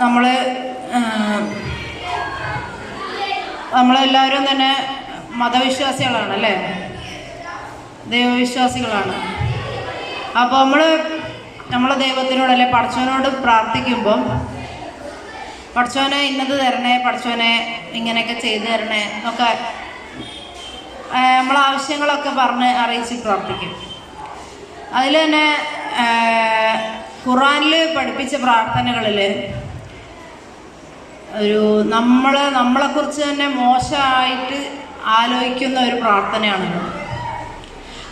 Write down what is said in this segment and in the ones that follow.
നമ്മൾ നമ്മളെല്ലാവരും തന്നെ മതവിശ്വാസികളാണ് അല്ലേ ദൈവവിശ്വാസികളാണ്. അപ്പോൾ നമ്മൾ നമ്മളെ ദൈവത്തിനോട് അല്ലെ പഠിച്ചവനോട് പ്രാർത്ഥിക്കുമ്പം പഠിച്ചവനെ ഇന്നത് തരണേ പഠിച്ചവനെ ഇങ്ങനെയൊക്കെ ചെയ്തു തരണേ എന്നൊക്കെ നമ്മളെ ആവശ്യങ്ങളൊക്കെ പറഞ്ഞ് അറിയിച്ച് പ്രാർത്ഥിക്കും. അതിൽ തന്നെ ഖുറാനിൽ പഠിപ്പിച്ച പ്രാർത്ഥനകളിൽ ഒരു നമ്മൾ നമ്മളെക്കുറിച്ച് തന്നെ മോശമായിട്ട് ആലോചിക്കുന്ന ഒരു പ്രാർത്ഥനയാണ്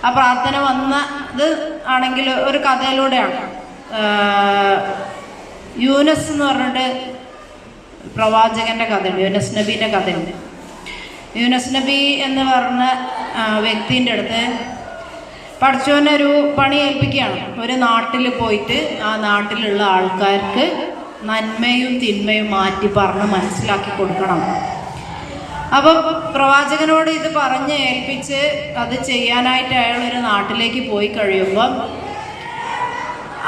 ആ പ്രാർത്ഥന വന്നത് ആണെങ്കിൽ ഒരു കഥയിലൂടെയാണ്. യൂനസ് എന്ന് പറഞ്ഞിട്ട് പ്രവാചകന്റെ കഥയുണ്ട് യൂനസ് നബീന്റെ കഥയുണ്ട്. യൂനസ് നബി എന്ന് പറഞ്ഞ വ്യക്തിന്റെ അടുത്ത് പഠിച്ചവനൊരു പണി ഏൽപ്പിക്കുകയാണ്. ഒരു നാട്ടിൽ പോയിട്ട് ആ നാട്ടിലുള്ള ആൾക്കാർക്ക് നന്മയും തിന്മയും മാറ്റി പറഞ്ഞ് മനസ്സിലാക്കി കൊടുക്കണം. അപ്പോൾ പ്രവാചകനോട് ഇത് പറഞ്ഞ് ഏൽപ്പിച്ച് അത് ചെയ്യാനായിട്ട് അയാൾ ഒരു നാട്ടിലേക്ക് പോയി കഴിയുമ്പം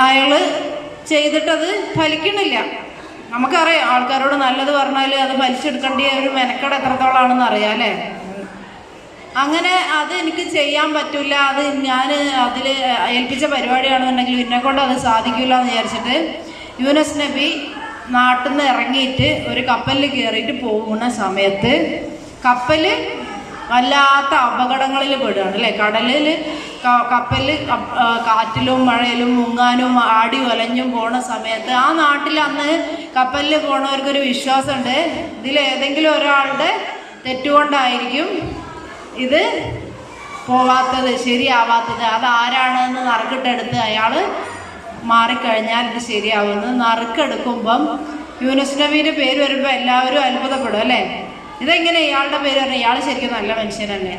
അയാൾ ചെയ്തിട്ടത് ഫലിക്കണില്ല. നമുക്കറിയാം ആൾക്കാരോട് നല്ലത് പറഞ്ഞാൽ അത് ഫലിച്ചെടുക്കേണ്ട ഒരു മെനക്കട എത്രത്തോളാണെന്ന് അറിയാം അല്ലേ? അങ്ങനെ അത് എനിക്ക് ചെയ്യാൻ പറ്റില്ല അത് ഞാൻ അതിൽ ഏൽപ്പിച്ച പരിപാടിയാണെന്നുണ്ടെങ്കിൽ എന്നെ കൊണ്ട് അത് സാധിക്കില്ല എന്ന് വിചാരിച്ചിട്ട് യൂനസ് നബി നാട്ടിൽ നിന്ന് ഇറങ്ങിയിട്ട് ഒരു കപ്പലിൽ കയറിയിട്ട് പോകുന്ന സമയത്ത് കപ്പൽ വല്ലാത്ത അപകടങ്ങളിൽ പെടുകയാണ് അല്ലേ? കടലിൽ കപ്പൽ കാറ്റിലും മഴയിലും മുങ്ങാനും ആടി ഒലഞ്ഞും പോണ സമയത്ത് ആ നാട്ടിൽ അന്ന് കപ്പലിൽ പോണവർക്കൊരു വിശ്വാസമുണ്ട് ഇതിൽ ഏതെങ്കിലും ഒരാളുടെ തെറ്റുകൊണ്ടായിരിക്കും ഇത് പോവാത്തത് ശരിയാവാത്തത്. അത് ആരാണെന്ന് നറുക്കിട്ടെടുത്ത് അയാൾ മാറിക്കഴിഞ്ഞാൽ ഇത് ശരിയാവുന്നത് നറുക്കെടുക്കുമ്പം യൂനസ് നബീന്റെ പേര് വരുമ്പോൾ എല്ലാവരും അത്ഭുതപ്പെടും അല്ലേ? ഇതെങ്ങനെ ഇയാളുടെ പേര് പറഞ്ഞു ഇയാൾ ശരിക്കും നല്ല മനുഷ്യനല്ലേ.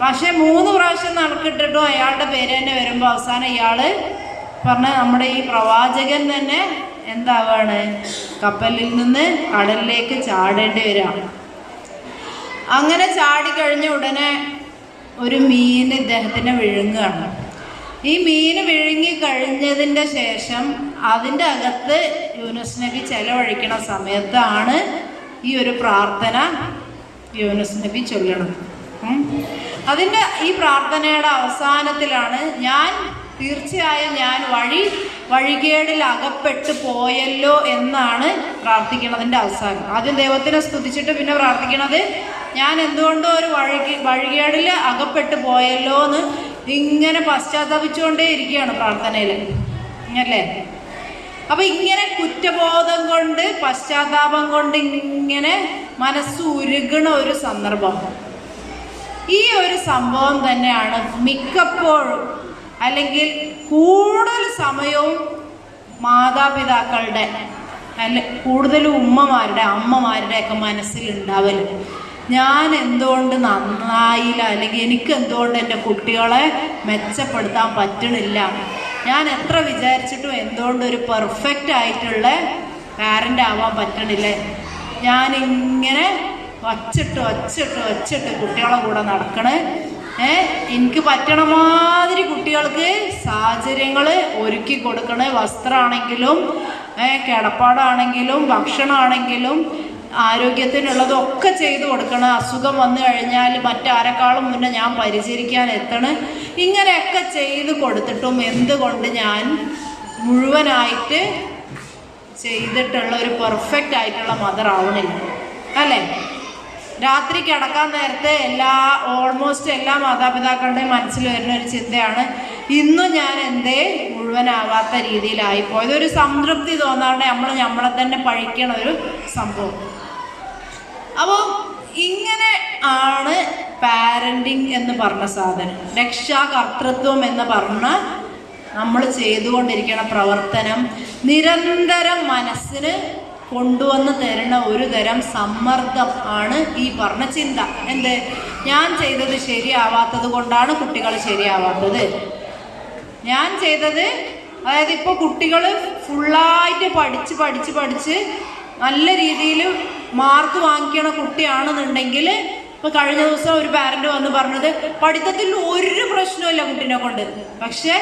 പക്ഷേ മൂന്ന് പ്രാവശ്യം നറുക്കിട്ടിട്ടും അയാളുടെ പേര് തന്നെ വരുമ്പോൾ അവസാനം ഇയാൾ പറഞ്ഞ നമ്മുടെ ഈ പ്രവാചകൻ തന്നെ എന്താവാണ്? കപ്പലിൽ നിന്ന് കടലിലേക്ക് ചാടേണ്ടി വരാം. അങ്ങനെ ചാടിക്കഴിഞ്ഞ ഉടനെ ഒരു മീൻ ഇദ്ദേഹത്തിനെ വിഴുങ്ങുകയാണ് ഈ മീൻ വിഴുങ്ങി കഴിഞ്ഞതിന്റെ ശേഷം അതിന്റെ അകത്ത് യൂനുസ് നബി ചെലവഴിക്കണ സമയത്താണ് ഈ ഒരു പ്രാർത്ഥന യൂനുസ് നബി ചൊല്ലണം അതിന്റെ ഈ പ്രാർത്ഥനയുടെ അവസാനത്തിലാണ് ഞാൻ തീർച്ചയായും ഞാൻ വഴി വഴികേടിൽ അകപ്പെട്ടു പോയല്ലോ എന്നാണ് പ്രാർത്ഥിക്കുന്നതിന്റെ അവസാനം. ആദ്യം ദൈവത്തിനെ സ്തുതിച്ചിട്ട് പിന്നെ പ്രാർത്ഥിക്കണത് ഞാൻ എന്തുകൊണ്ടോ ഒരു വഴി വഴികേടിൽ അകപ്പെട്ടു പോയല്ലോ എന്ന് ഇങ്ങനെ പശ്ചാത്തപിച്ചുകൊണ്ടേ ഇരിക്കുകയാണ് പ്രാർത്ഥനയിൽ അല്ലേ അപ്പൊ ഇങ്ങനെ കുറ്റബോധം കൊണ്ട് പശ്ചാത്താപം കൊണ്ട് ഇങ്ങനെ മനസ്സ് ഉരുകണ ഒരു സന്ദർഭം. ഈ ഒരു സംഭവം തന്നെയാണ് മിക്കപ്പോഴും അല്ലെങ്കിൽ കൂടുതൽ സമയവും മാതാപിതാക്കളുടെ അല്ല കൂടുതലും ഉമ്മമാരുടെ അമ്മമാരുടെയൊക്കെ മനസ്സിലുണ്ടാവൽ. ഞാൻ എന്തുകൊണ്ട് നന്നായില്ല? അല്ലെങ്കിൽ എനിക്ക് എന്തുകൊണ്ട് എന്റെ കുട്ടികളെ മെച്ചപ്പെടുത്താൻ പറ്റണില്ല? ഞാൻ എത്ര വിചാരിച്ചിട്ടും എന്തുകൊണ്ട് ഒരു പെർഫെക്റ്റ് ആയിട്ടുള്ള പാരന്റ് ആവാൻ പറ്റണില്ല? ഞാനിങ്ങനെ വച്ചിട്ട് വച്ചിട്ട് വച്ചിട്ട് കുട്ടികളെ കൂടെ നടക്കണേ. ഏ എനിക്ക് പറ്റണ മാതിരി കുട്ടികൾക്ക് സാഹചര്യങ്ങൾ ഒരുക്കി കൊടുക്കണേ. വസ്ത്രമാണെങ്കിലും കിടപ്പാടാണെങ്കിലും ഭക്ഷണമാണെങ്കിലും ആരോഗ്യത്തിനുള്ളതൊക്കെ ചെയ്തു കൊടുക്കണം. അസുഖം വന്നു കഴിഞ്ഞാൽ മറ്റാരെക്കാളും മുന്നേ ഞാൻ പരിചരിക്കാൻ എത്തണം. ഇങ്ങനെയൊക്കെ ചെയ്ത് കൊടുത്തിട്ടും എന്തുകൊണ്ട് ഞാൻ മുഴുവനായിട്ട് ചെയ്തിട്ടുള്ള ഒരു പെർഫെക്റ്റ് ആയിട്ടുള്ള മദർ ആവണില്ല. അല്ലേ? രാത്രി കിടക്കാൻ നേരത്തെ എല്ലാ ഓൾമോസ്റ്റ് എല്ലാ മാതാപിതാക്കളുടെയും മനസ്സിൽ വരുന്ന ഒരു ചിന്തയാണ് ഇന്നും ഞാൻ എന്തേ മുഴുവനാവാത്ത രീതിയിലായിപ്പോയത് ഒരു സംതൃപ്തി തോന്നാണ്ട് നമ്മൾ നമ്മളെ തന്നെ പഴിക്കണ ഒരു സംഭവം. അപ്പോൾ ഇങ്ങനെ ആണ് പാരന്റിങ് എന്ന് പറഞ്ഞ സാധനം. രക്ഷാകർത്തൃത്വം എന്ന് പറഞ്ഞ നമ്മൾ ചെയ്തുകൊണ്ടിരിക്കുന്ന പ്രവർത്തനം നിരന്തരം മനസ്സിന് കൊണ്ടുവന്ന് തരുന്ന ഒരു തരം സമ്മർദ്ദം ആണ് ഈ പറഞ്ഞ ചിന്ത. എന്ത്? ഞാൻ ചെയ്തത് ശരിയാവാത്തത് കൊണ്ടാണ് കുട്ടികൾ ശരിയാവാത്തത്. ഞാൻ ചെയ്തത് അതായത് ഇപ്പോൾ കുട്ടികൾ ഫുള്ളായിട്ട് പഠിച്ച് പഠിച്ച് പഠിച്ച് നല്ല രീതിയിൽ മാർക്ക് വാങ്ങിക്കണ കുട്ടിയാണെന്നുണ്ടെങ്കിൽ ഇപ്പോൾ കഴിഞ്ഞ ദിവസം ഒരു പാരന്റ് വന്ന് പറഞ്ഞത് പഠിത്തത്തിൽ ഒരു പ്രശ്നമില്ല കുട്ടീനെ കൊണ്ട്. പക്ഷേ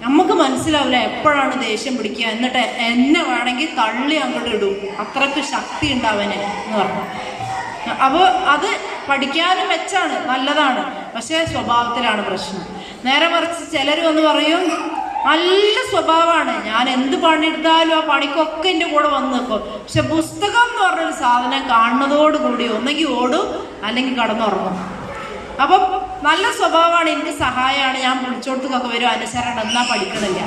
നമുക്ക് മനസ്സിലാവില്ല എപ്പോഴാണ് ദേഷ്യം പിടിക്കുക. എന്നിട്ട് എന്നെ വേണമെങ്കിൽ തള്ളി അങ്ങോട്ട് ഇടും. അത്രയ്ക്ക് ശക്തി ഉണ്ടാവനെ എന്ന് പറഞ്ഞു. അപ്പോൾ അത് പഠിക്കാനും മെച്ചാണ് നല്ലതാണ്. പക്ഷേ സ്വഭാവത്തിലാണ് പ്രശ്നം. നേരെ മറിച്ച് ചിലർ വന്ന് പറയും നല്ല സ്വഭാവമാണ്. ഞാൻ എന്ത് പണിയെടുത്താലും ആ പണിക്കൊക്കെ എന്റെ കൂടെ വന്ന് നിൽക്കും. പക്ഷെ പുസ്തകം എന്ന് പറഞ്ഞൊരു സാധനം കാണുന്നതോടുകൂടി ഒന്നെങ്കിൽ ഓടും അല്ലെങ്കിൽ കടന്നുറങ്ങും. അപ്പം നല്ല സ്വഭാവമാണ് എനിക്ക് സഹായമാണ്. ഞാൻ പിടിച്ചോടത്തൊക്കെ വരും അനുസരണം എന്നാ പഠിക്കണില്ല.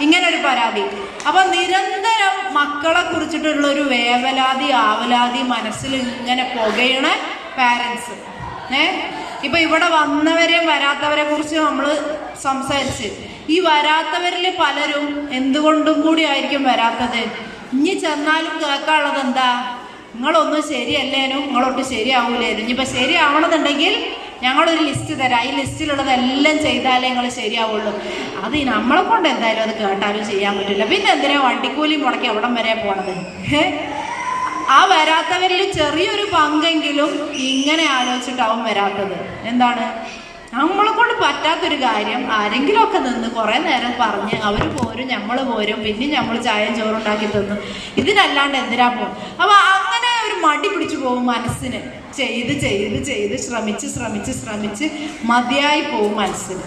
ഇങ്ങനെ ഒരു പരാതി. അപ്പൊ നിരന്തരം മക്കളെ കുറിച്ചിട്ടുള്ള ഒരു വേവലാതി ആവലാതി മനസ്സിൽ ഇങ്ങനെ പുകയണ പാരൻസ് ഏ? ഇപ്പൊ ഇവിടെ വന്നവരെയും വരാത്തവരെ കുറിച്ച് നമ്മൾ സംസാരിച്ച്. ഈ വരാത്തവരിൽ പലരും എന്തുകൊണ്ടും കൂടി ആയിരിക്കും വരാത്തത്. ഇനി ചെന്നാലും കേൾക്കാനുള്ളത് എന്താ? നിങ്ങളൊന്നും ശരിയല്ലേനും നിങ്ങളൊട്ട് ശരിയാവൂലേനും ഇനിയിപ്പോൾ ശരിയാവണമെന്നുണ്ടെങ്കിൽ ഞങ്ങളൊരു ലിസ്റ്റ് തരാം. ഈ ലിസ്റ്റിലുള്ളതെല്ലാം ചെയ്താലേ നിങ്ങൾ ശരിയാവുള്ളൂ. അത് നമ്മളെ കൊണ്ട് എന്തായാലും അത് കേട്ടാലും ചെയ്യാൻ പറ്റില്ല. പിന്നെ എന്തിനാ വണ്ടിക്കൂലി മുടക്കി എവിടം വരെ പോണത്? ആ വരാത്തവരിൽ ചെറിയൊരു പങ്കെങ്കിലും ഇങ്ങനെ ആലോചിച്ചിട്ടാവും വരാത്തത്. എന്താണ്? നമ്മളെ കൊണ്ട് പറ്റാത്തൊരു കാര്യം ആരെങ്കിലുമൊക്കെ നിന്ന് കുറേ നേരം പറഞ്ഞ് അവർ പോരും നമ്മൾ പോരും പിന്നെ നമ്മൾ ചായയും ചോറും ഉണ്ടാക്കി തന്നു. ഇതിനല്ലാണ്ട് എന്തിനാ പോകും അപ്പോൾ അങ്ങനെ ഒരു മടി പിടിച്ചു പോകും മനസ്സിന്. ചെയ്ത് ചെയ്ത് ചെയ്ത് ശ്രമിച്ച് ശ്രമിച്ച് ശ്രമിച്ച് മതിയായി പോകും മനസ്സിന്.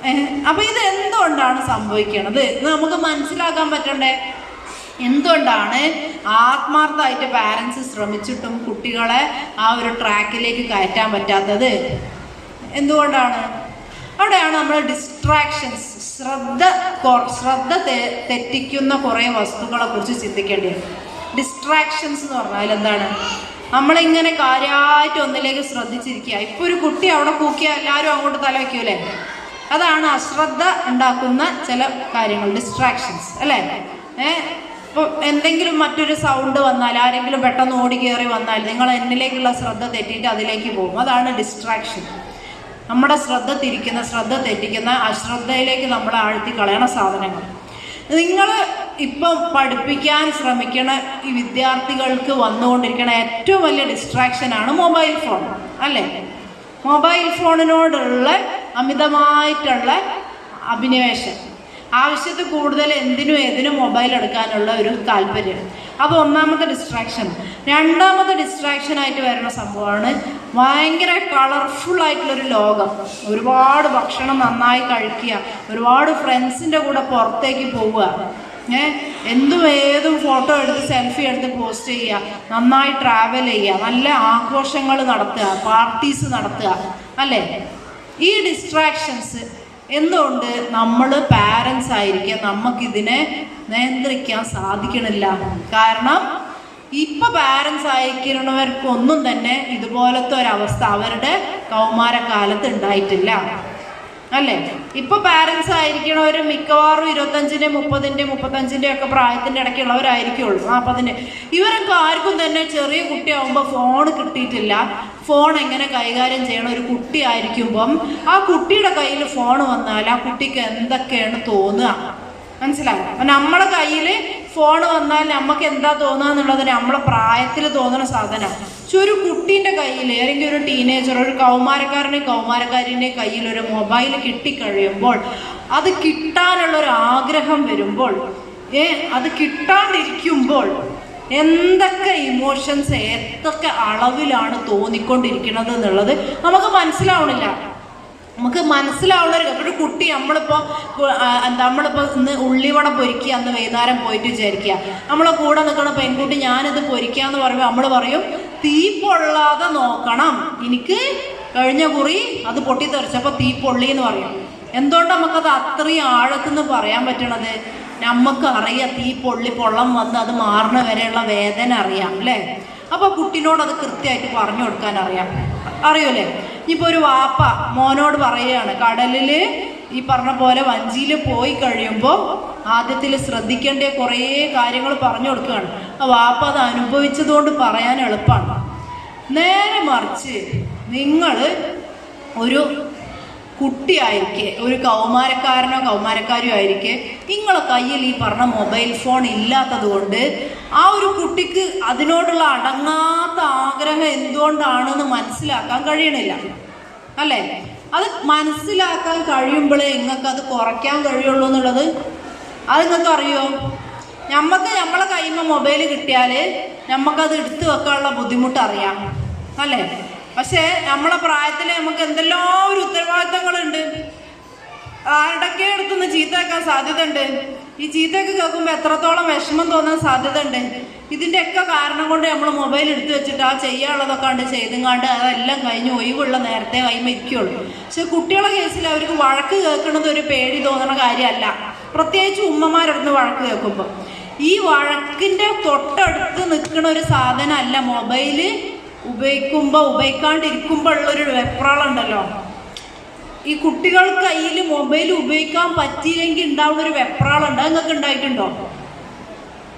അപ്പോൾ അപ്പൊ ഇത് എന്തുകൊണ്ടാണ് സംഭവിക്കണത്? നമുക്ക് മനസ്സിലാക്കാൻ പറ്റണ്ടേ? എന്തുകൊണ്ടാണ് ആത്മാർത്ഥമായിട്ട് പാരൻസ് ശ്രമിച്ചിട്ടും കുട്ടികളെ ആ ഒരു ട്രാക്കിലേക്ക് കയറ്റാൻ പറ്റാത്തത്? എന്തുകൊണ്ടാണ്? അവിടെയാണ് നമ്മൾ ഡിസ്ട്രാക്ഷൻസ് ശ്രദ്ധ ശ്രദ്ധ തെറ്റിക്കുന്ന കുറേ വസ്തുക്കളെ കുറിച്ച് ചിന്തിക്കേണ്ടത് ഡിസ്ട്രാക്ഷൻസ് എന്ന് പറഞ്ഞാൽ എന്താണ് നമ്മളിങ്ങനെ കാര്യമായിട്ട് ഒന്നിലേക്ക് ശ്രദ്ധിച്ചിരിക്കുക. ഇപ്പൊ ഒരു കുട്ടി അവിടെ കൂക്കിയാൽ എല്ലാവരും അങ്ങോട്ട് തല വയ്ക്കൂലേ അതാണ് അശ്രദ്ധ ഉണ്ടാക്കുന്ന ചില കാര്യങ്ങൾ ഡിസ്ട്രാക്ഷൻസ് അല്ലേ? ഏ? ഇപ്പോൾ എന്തെങ്കിലും മറ്റൊരു സൗണ്ട് വന്നാൽ ആരെങ്കിലും പെട്ടെന്ന് ഓടി കയറി വന്നാൽ നിങ്ങൾ എന്നിലേക്കുള്ള ശ്രദ്ധ തെറ്റിയിട്ട് അതിലേക്ക് പോകും. അതാണ് ഡിസ്ട്രാക്ഷൻ നമ്മുടെ ശ്രദ്ധ തിരിക്കുന്ന ശ്രദ്ധ തെറ്റിക്കുന്ന അശ്രദ്ധയിലേക്ക് നമ്മൾ ആഴ്ത്തി കളയണ സാധനങ്ങൾ. നിങ്ങൾ ഇപ്പം പഠിപ്പിക്കാൻ ശ്രമിക്കണ ഈ വിദ്യാർത്ഥികൾക്ക് വന്നുകൊണ്ടിരിക്കുന്ന ഏറ്റവും വലിയ ഡിസ്ട്രാക്ഷനാണ് മൊബൈൽ ഫോൺ അല്ലേ? മൊബൈൽ ഫോണിനോടുള്ള അമിതമായിട്ടുള്ള അഭിനിവേശം. ആവശ്യത്തിൽ കൂടുതൽ എന്തിനും ഏതിനും മൊബൈൽ എടുക്കാനുള്ള ഒരു താല്പര്യം. അത് ഒന്നാമത്തെ ഡിസ്ട്രാക്ഷൻ രണ്ടാമത്തെ ഡിസ്ട്രാക്ഷൻ ആയിട്ട് വരുന്ന സംഭവമാണ് ഭയങ്കര കളർഫുൾ ആയിട്ടുള്ളൊരു ലോകം. ഒരുപാട് ഭക്ഷണം നന്നായി കഴിക്കുക ഒരുപാട് ഫ്രണ്ട്സിന്റെ കൂടെ പുറത്തേക്ക് പോവുക ഏ? എന്തും ഏതും ഫോട്ടോ എടുത്ത് സെൽഫി എടുത്ത് പോസ്റ്റ് ചെയ്യുക നന്നായി ട്രാവൽ ചെയ്യുക നല്ല ആഘോഷങ്ങൾ നടത്തുക പാർട്ടീസ് നടത്തുക അല്ലേ? ഈ ഡിസ്ട്രാക്ഷൻസ് എന്തുകൊണ്ട് നമ്മൾ പാരൻസ് ആയിരിക്കാം നമുക്കിതിനെ നിയന്ത്രിക്കാൻ സാധിക്കണില്ല? കാരണം ഇപ്പൊ പാരൻസ് അയക്കുന്നവർക്കൊന്നും തന്നെ ഇതുപോലത്തെ ഒരവസ്ഥ അവരുടെ കൗമാരകാലത്ത് ഉണ്ടായിട്ടില്ല. അല്ലേ? ഇപ്പൊ പാരന്റ്സ് ആയിരിക്കണവർ മിക്കവാറും ഇരുപത്തഞ്ചിന്റെ മുപ്പതിന്റെ മുപ്പത്തഞ്ചിന്റെ ഒക്കെ പ്രായത്തിന്റെ ഇടയ്ക്കുള്ളവരായിരിക്കുള്ളൂ നാൽപ്പതിന്റെ ഇവരൊക്കെ ആർക്കും തന്നെ ചെറിയ കുട്ടിയാവുമ്പോൾ ഫോൺ കിട്ടിയിട്ടില്ല. ഫോൺ എങ്ങനെ കൈകാര്യം ചെയ്യണം? ഒരു കുട്ടി ആയിരിക്കുമ്പം ആ കുട്ടിയുടെ കയ്യിൽ ഫോൺ വന്നാൽ ആ കുട്ടിക്ക് എന്തൊക്കെയാണ് തോന്നുക? മനസ്സിലായോ? നമ്മളെ കയ്യിൽ ഫോൺ വന്നാൽ നമുക്ക് എന്താ തോന്നുക എന്നുള്ളത് നമ്മളെ പ്രായത്തിൽ തോന്നുന്ന സാധനമാണ് പക്ഷെ ഒരു കുട്ടീന്റെ കയ്യിൽ അല്ലെങ്കിൽ ഒരു ടീനേജർ ഒരു കൗമാരക്കാരന്റെ കൗമാരക്കാരിന്റെ കയ്യിൽ ഒരു മൊബൈൽ കിട്ടിക്കഴിയുമ്പോൾ അത് കിട്ടാനുള്ള ഒരു ആഗ്രഹം വരുമ്പോൾ ഏ അത് കിട്ടാണ്ടിരിക്കുമ്പോൾ എന്തൊക്കെ ഇമോഷൻസ് ഏതൊക്കെ അളവിലാണ് തോന്നിക്കൊണ്ടിരിക്കുന്നത് എന്നുള്ളത് നമുക്ക് മനസ്സിലാവണില്ല. നമുക്ക് മനസ്സിലാവുന്ന ഒരു ഒരു കുട്ടി നമ്മളിപ്പോൾ നമ്മളിപ്പോൾ ഇന്ന് ഉള്ളിവട പൊരിക്കുക അന്ന് വൈകുന്നേരം പോയിട്ട് വിചാരിക്കുക. നമ്മളെ കൂടെ നിൽക്കുന്ന പെൺകുട്ടി ഞാനിത് പൊരിക്കുക എന്ന് പറയുമ്പോൾ നമ്മൾ പറയും തീ പൊള്ളാതെ നോക്കണം. എനിക്ക് കഴിഞ്ഞ കുറി അത് പൊട്ടിത്തെറിച്ചപ്പോൾ തീ പൊള്ളി എന്ന് പറയും. എന്തുകൊണ്ട് നമുക്കത് അത്രയും ആഴത്തിൽ നിന്ന് പറയാൻ പറ്റണത്? നമുക്ക് അറിയാം തീ പൊള്ളി പൊള്ളം വന്ന് അത് മാറണ വരെയുള്ള വേദന അറിയാം അല്ലേ? അപ്പോൾ കുട്ടിനോട് അത് കൃത്യമായിട്ട് പറഞ്ഞു കൊടുക്കാൻ അറിയാം. അറിയൂലേ ഇനിയിപ്പോൾ ഒരു വാപ്പ മോനോട് പറയുകയാണ് കടലിൽ ഈ പറഞ്ഞ പോലെ വഞ്ചിയിൽ പോയി കഴിയുമ്പോൾ ആദ്യത്തിൽ ശ്രദ്ധിക്കേണ്ട കുറേ കാര്യങ്ങൾ പറഞ്ഞു കൊടുക്കുകയാണ്. വാപ്പ അത് അനുഭവിച്ചതുകൊണ്ട് പറയാൻ എളുപ്പമാണ് നേരെ മറിച്ച് നിങ്ങൾ ഒരു കുട്ടിയായിരിക്കെ ഒരു കൗമാരക്കാരനോ കൗമാരക്കാരിയോ ആയിരിക്കെ നിങ്ങളെ കയ്യിൽ ഈ പറഞ്ഞ മൊബൈൽ ഫോൺ ഇല്ലാത്തത് കൊണ്ട് ആ ഒരു കുട്ടിക്ക് അതിനോടുള്ള അടങ്ങാത്ത ആഗ്രഹം എന്തുകൊണ്ടാണെന്ന് മനസ്സിലാക്കാൻ കഴിയണില്ല. അല്ലേ? അത് മനസ്സിലാക്കാൻ കഴിയുമ്പോഴേ നിങ്ങൾക്ക് അത് കുറയ്ക്കാൻ കഴിയുള്ളൂ എന്നുള്ളത്. അത് നിങ്ങൾക്ക് അറിയോ? നമുക്ക് നമ്മളെ കയ്യുമ്പോൾ മൊബൈൽ കിട്ടിയാൽ നമുക്കത് എടുത്തു വെക്കാനുള്ള ബുദ്ധിമുട്ട് അറിയാം അല്ലേ? പക്ഷേ നമ്മളെ പ്രായത്തിൽ നമുക്ക് എന്തെല്ലോ ഒരു ഉത്തരവാദിത്തങ്ങളുണ്ട്. ആരുടെയൊക്കെ എടുത്തുനിന്ന് ചീത്തയാക്കാൻ സാധ്യത ഉണ്ട് ഈ ചീത്തയൊക്കെ കേൾക്കുമ്പോൾ എത്രത്തോളം വിഷമം തോന്നാൻ സാധ്യത ഉണ്ട് ഇതിന്റെയൊക്കെ കാരണം കൊണ്ട് നമ്മൾ മൊബൈൽ എടുത്തു വെച്ചിട്ട് ആ ചെയ്യാനുള്ളതൊക്കെ കണ്ട് ചെയ്തുങ്ങാണ്ട് അതെല്ലാം കഴിഞ്ഞ് ഒഴിവുള്ള നേരത്തെ കൈമ ഇരിക്കുള്ളൂ പക്ഷെ കുട്ടികളെ കേസിൽ അവർക്ക് വഴക്ക് കേൾക്കുന്നത് ഒരു പേടി തോന്നുന്ന കാര്യമല്ല. പ്രത്യേകിച്ച് ഉമ്മമാരടുന്ന് വഴക്ക് കേൾക്കുമ്പോൾ ഈ വഴക്കിന്റെ തൊട്ടടുത്ത് നിൽക്കുന്ന ഒരു സാധനമല്ല മൊബൈൽ ഉപയോഗിക്കുമ്പോൾ ഉപയോഗിക്കാണ്ടിരിക്കുമ്പോൾ ഉള്ളൊരു വെപ്രാളുണ്ടല്ലോ ഈ കുട്ടികൾ കയ്യിൽ മൊബൈൽ ഉപയോഗിക്കാൻ പറ്റിയില്ലെങ്കിൽ ഉണ്ടാവുന്ന ഒരു വെപ്രാളുണ്ട്. നിങ്ങൾക്ക് ഉണ്ടായിട്ടുണ്ടോ?